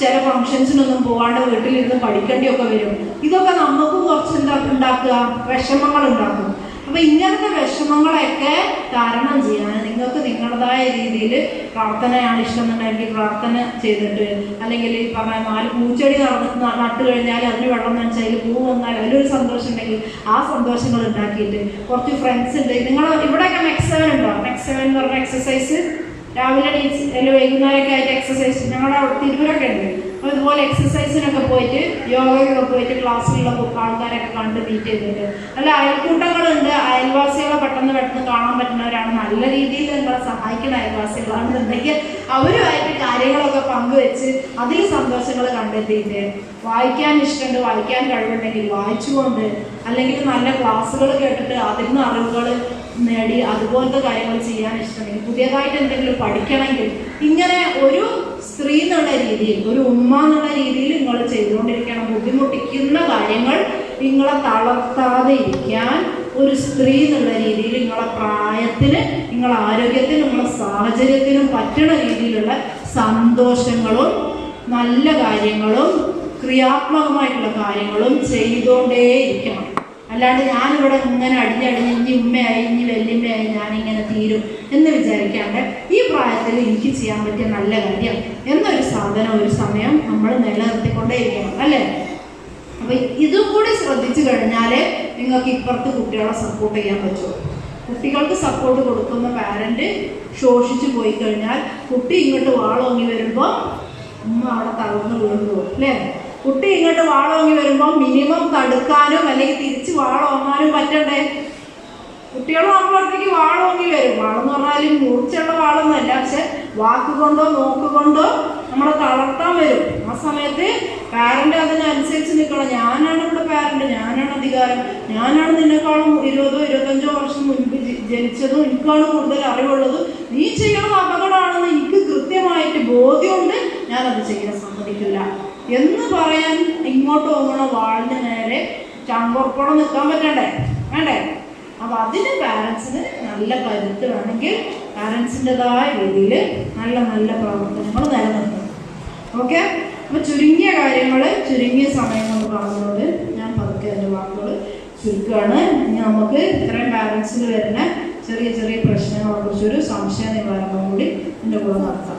ചില ഫംഗ്ഷൻസിനൊന്നും പോവാണ്ട് വീട്ടിലിരുന്ന് പഠിക്കേണ്ടിയൊക്കെ വരും. ഇതൊക്കെ നമുക്ക് കുറച്ച് എന്താ ഉണ്ടാക്കുക? വിഷമങ്ങൾ ഉണ്ടാക്കും. അപ്പൊ ഇങ്ങനത്തെ വിഷമങ്ങളെയൊക്കെ തരണം ചെയ്യാൻ നിങ്ങൾക്ക് നിങ്ങളുടേതായ രീതിയിൽ പ്രാർത്ഥനയാണ് ഇഷ്ടമെന്നുണ്ടെങ്കിൽ പ്രാർത്ഥന ചെയ്തിട്ട് അല്ലെങ്കിൽ ഈ പറഞ്ഞ നാല് പൂച്ചെടി നടന്ന് നട്ടു കഴിഞ്ഞാൽ അതിന് വെള്ളം നനച്ചാൽ പൂ വന്നാൽ അതിലൊരു സന്തോഷം ഉണ്ടെങ്കിൽ ആ സന്തോഷങ്ങൾ ഉണ്ടാക്കിയിട്ട് കുറച്ച് ഫ്രണ്ട്സ് ഉണ്ട്. നിങ്ങൾ ഇവിടെയൊക്കെ മെക്സവൻ ഉണ്ടോ? മെക്സവൻ എന്ന് പറഞ്ഞ എക്സസൈസ് രാവിലെ ടീച്ചർ വൈകുന്നേരമൊക്കെ ആയിട്ട് എക്സസൈസ് ഞങ്ങളുടെ അവിടെ തിരുവരൊക്കെ ഉണ്ട്. അപ്പോൾ ഇതുപോലെ എക്സസൈസിനൊക്കെ പോയിട്ട് യോഗയ്ക്കൊക്കെ പോയിട്ട് ക്ലാസ്സിലുള്ള ആൾക്കാരൊക്കെ കണ്ട് മീറ്റ് ചെയ്തിട്ട്. അല്ല അയൽക്കൂട്ടങ്ങളുണ്ട്. അയൽവാസികളെ പെട്ടെന്ന് പെട്ടെന്ന് കാണാൻ പറ്റുന്നവരാണ്. നല്ല രീതിയിൽ നിങ്ങളെ സഹായിക്കുന്ന അയൽവാസികളാണെന്നുണ്ടെങ്കിൽ അവരുമായിട്ട് കാര്യങ്ങളൊക്കെ പങ്കുവെച്ച് അതിൽ സന്തോഷങ്ങൾ കണ്ടെത്തിയിട്ട് വായിക്കാൻ ഇഷ്ടമുണ്ട് വായിക്കാൻ കഴിവുണ്ടെങ്കിൽ വായിച്ചുകൊണ്ട് അല്ലെങ്കിൽ നല്ല ക്ലാസ്സുകൾ കേട്ടിട്ട് അതിൽ നിന്ന് അറിവുകൾ നേടി അതുപോലത്തെ കാര്യങ്ങൾ ചെയ്യാൻ ഇഷ്ടമെങ്കിൽ പുതിയതായിട്ട് എന്തെങ്കിലും പഠിക്കണമെങ്കിൽ ഇങ്ങനെ ഒരു സ്ത്രീ എന്നുള്ള രീതിയിൽ ഒരു ഉമ്മ എന്നുള്ള രീതിയിൽ നിങ്ങൾ ചെയ്തുകൊണ്ടിരിക്കണം. ബുദ്ധിമുട്ടിക്കുന്ന കാര്യങ്ങൾ നിങ്ങളെ തളർത്താതെ ഇരിക്കാൻ ഒരു സ്ത്രീ എന്നുള്ള രീതിയിൽ നിങ്ങളെ പ്രായത്തിന് നിങ്ങളെ ആരോഗ്യത്തിനും നിങ്ങളെ സാഹചര്യത്തിനും പറ്റുന്ന രീതിയിലുള്ള സന്തോഷങ്ങളും നല്ല കാര്യങ്ങളും ക്രിയാത്മകമായിട്ടുള്ള കാര്യങ്ങളും ചെയ്തുകൊണ്ടേയിരിക്കണം. അല്ലാണ്ട് ഞാനിവിടെ ഇങ്ങനെ അടിഞ്ഞടിഞ്ഞ് ഇനി ഉമ്മയായി ഇനി വല്യമ്മയായി ഞാനിങ്ങനെ തീരും എന്ന് വിചാരിക്കാണ്ട് ഈ പ്രായത്തിൽ എനിക്ക് ചെയ്യാൻ പറ്റിയ നല്ല കാര്യം എന്നൊരു സാധനം ഒരു സമയം നമ്മൾ നിലനിർത്തിക്കൊണ്ടേയിരിക്കണം അല്ലേ? അപ്പൊ ഇതും കൂടി ശ്രദ്ധിച്ചു കഴിഞ്ഞാലേ നിങ്ങൾക്ക് ഇപ്പുറത്ത് കുട്ടികളെ സപ്പോർട്ട് ചെയ്യാൻ പറ്റുള്ളൂ കുട്ടികൾക്ക് സപ്പോർട്ട് കൊടുക്കുന്ന പാരന്റ് ശോഷിച്ചു പോയി കഴിഞ്ഞാൽ കുട്ടി ഇങ്ങോട്ട് വാളോങ്ങി വരുമ്പോൾ ഉമ്മ അവിടെ തകർന്നു പോകും അല്ലേ? കുട്ടി ഇങ്ങോട്ട് വാളോങ്ങി വരുമ്പോൾ മിനിമം തടുക്കാനും അല്ലെങ്കിൽ തിരിച്ച് വാളോങ്ങാനും പറ്റണ്ടേ? കുട്ടികൾ നമ്മളടുത്തേക്ക് വാളോങ്ങി വരും. വാളെന്ന് പറഞ്ഞാൽ മൂർച്ചയുള്ള വാളൊന്നുമല്ല. പക്ഷെ വാക്കുകൊണ്ടോ നോക്കുകൊണ്ടോ നമ്മളെ തളർത്താൻ വരും. ആ സമയത്ത് പാരന്റ് അതിനനുസരിച്ച് നിൽക്കണം ഞാനാണ് ഇവിടെ പാരന്റ് ഞാനാണ് അധികാരം. ഞാനാണ് നിന്നെക്കാളും ഇരുപതോ ഇരുപത്തഞ്ചോ വർഷം മുൻപ് ജനിച്ചതും എനിക്കാണ് കൂടുതൽ അറിവുള്ളതും. നീ ചെയ്യണത് അപകടമാണെന്ന് എനിക്ക് കൃത്യമായിട്ട് ബോധ്യമുണ്ട്. ഞാനത് ചെയ്യാൻ സമ്മതിക്കില്ല. എന്ന് പറയാൻ ഇങ്ങോട്ട് പോകണ വാളിന് നേരെ ചങ്കുറപ്പോടെ നിൽക്കാൻ പറ്റണ്ടേ? വേണ്ടേ? അപ്പൊ അതിന് പാരൻസിന് നല്ല കരുത്ത് വേണമെങ്കിൽ പാരൻസിന്റെതായ രീതിയിൽ നല്ല നല്ല പ്രവർത്തനങ്ങൾ നിലനിർത്തണം. ഓക്കെ അപ്പൊ ചുരുങ്ങിയ കാര്യങ്ങൾ ചുരുങ്ങിയ സമയം കൊണ്ട് പറഞ്ഞുകൊണ്ട് ഞാൻ പതുക്കെ എന്റെ വാക്കുകൾ ചുരുക്കുകയാണ്. ഇനി നമുക്ക് ഇത്രയും പാരൻസിൽ വരുന്ന ചെറിയ ചെറിയ പ്രശ്നങ്ങളെ കുറിച്ചൊരു സംശയ നിവാരണം കൂടി എന്റെ കൂടെ നടത്താം.